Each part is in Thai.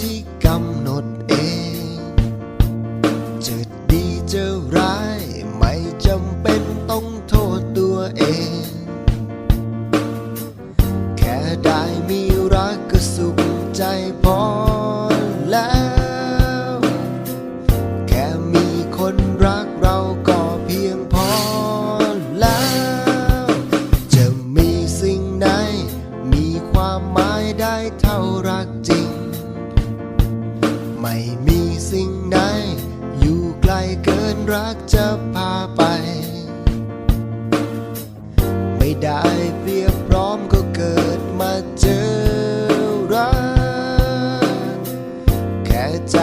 ที่กำหนดเอง จะดีจะร้าย ไม่จำเป็นต้องโทษตัวเอง แค่ได้มีรักก็สุขใจพอแล้ว แค่มีคนรักเราก็เพียงพอแล้ว จะมีสิ่งใดมีความหมายได้เท่ารักจริง ไม่มีสิ่งใดอยู่ไกลเกินรักจะพาไป ไม่ได้เปรียบพร้อมก็เกิดมาเจอรัก แค่ใจ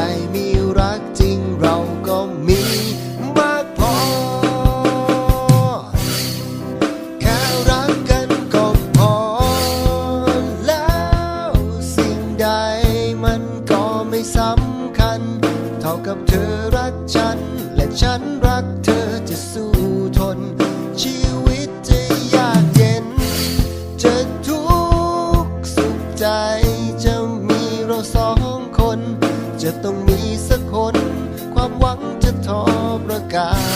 สำคัญ เท่ากับเธอรักฉัน และฉันรักเธอจะสู้ทน ชีวิตจะยากเย็น จะทุกข์สุขใจ จะมีเราสองคน จะต้องมีสักคน ความหวังจะทอประกาศ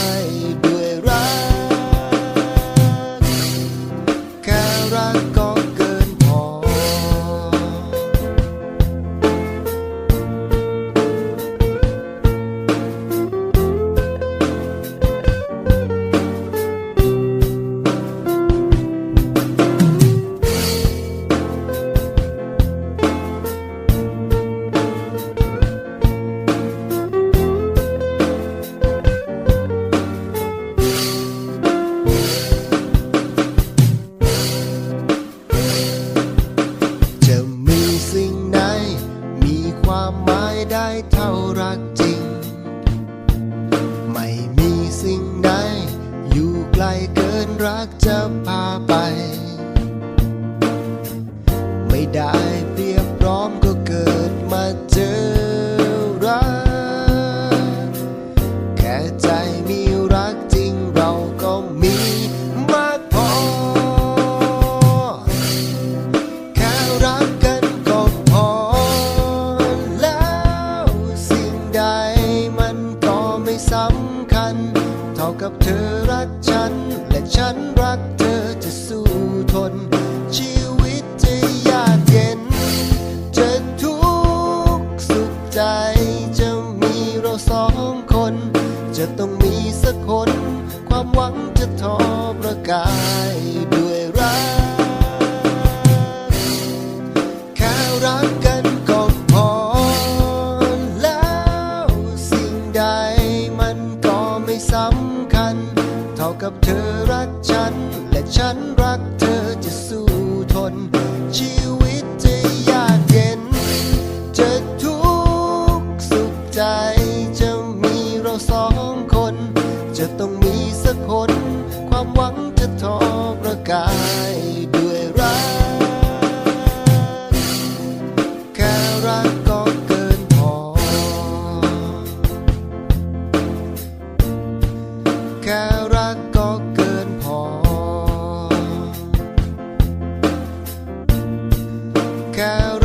ได้เท่ารักจริง ไม่มีสิ่งใดอยู่ไกลเกินรักจะพาไป ไม่ได้เปรียบพร้อม กับเธอรักฉัน และฉันรักเธอจะสู้ทน ชีวิตจะยากเย็น จะทุกข์สุขใจจะมีเราสองคน จะต้องมีสักคนับเธอรักฉัน และฉันรักเธอจะสู้ทนชีวิต out